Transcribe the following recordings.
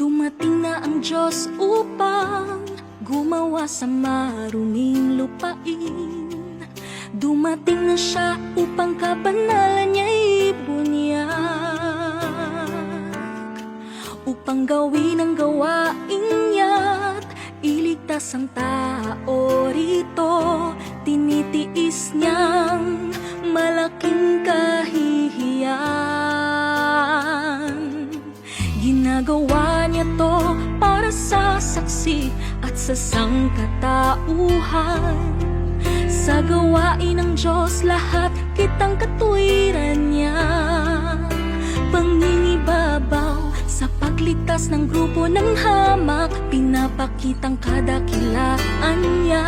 Dumating na ang Diyos upang gumawa sa maruming lupain. Dumating na siya upang kabanalan niya'y bunyak Upang gawin ang gawain niya't iligtas ang tao rito. Tinitiis niyang malaking kahihiyan. Ginagawa niya to para sa saksi at sa sangkatauhan. Sa gawain ng Diyos lahat kitang katuwiran niya. Pangingibabaw sa pagligtas ng grupo ng hamak Pinapakitang kadakilaan niya.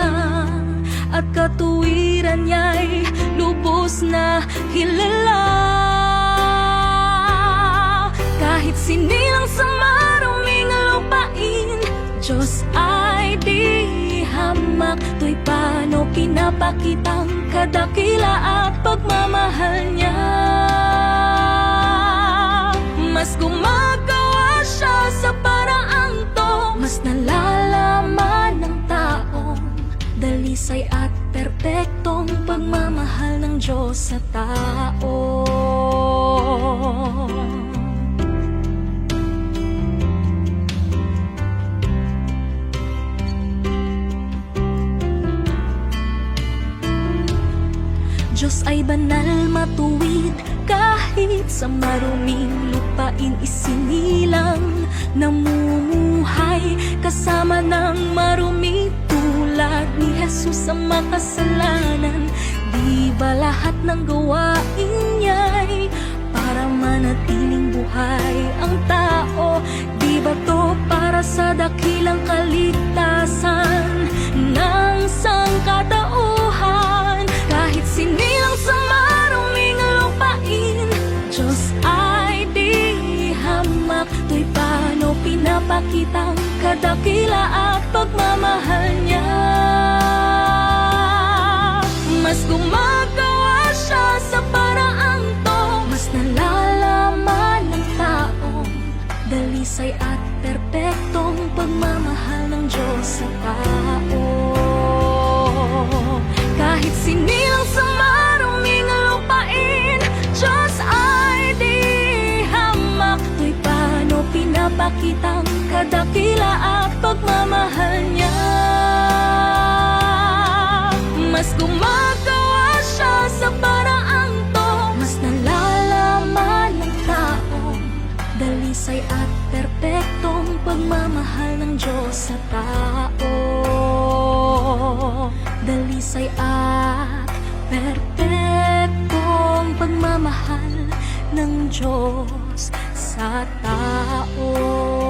At katuwiran niya'y lubos na kilala Diyos ay di hamak. To'y paano pinapakitang kadakila at pagmamahal niya? Mas gumagawa siya sa paraang to. Mas nalalaman ng taong Dalisay at perpektong pagmamahal ng Diyos sa tao Diyos ay banal matuwid. Kahit sa maruming lupain isinilang namumuhay kasama ng marumi. Tulad ni Jesus sa makasalanan di ba lahat ng gawain niya'y para manatiling buhay ang tao? Di ba to para sa dakilang kaligtasan? Ng sangkatauhan pinapakitang kadakila at pagmamahal niya. Mas gumagawa siya sa paraang to Mas nalalaman ng taong Dalisay at perpektong pagmamahal ng Diyos sa tao. Kahit sinilang sa maruming lupain Diyos ay di hamak. To'y paano pinapakitang kadakila at pagmamahal niya. Mas gumagawa siya sa paraang to. Mas nalalaman ng taong Dalisay at perpektong pagmamahal ng Diyos sa tao. Dalisay at perpektong pagmamahal ng Diyos sa tao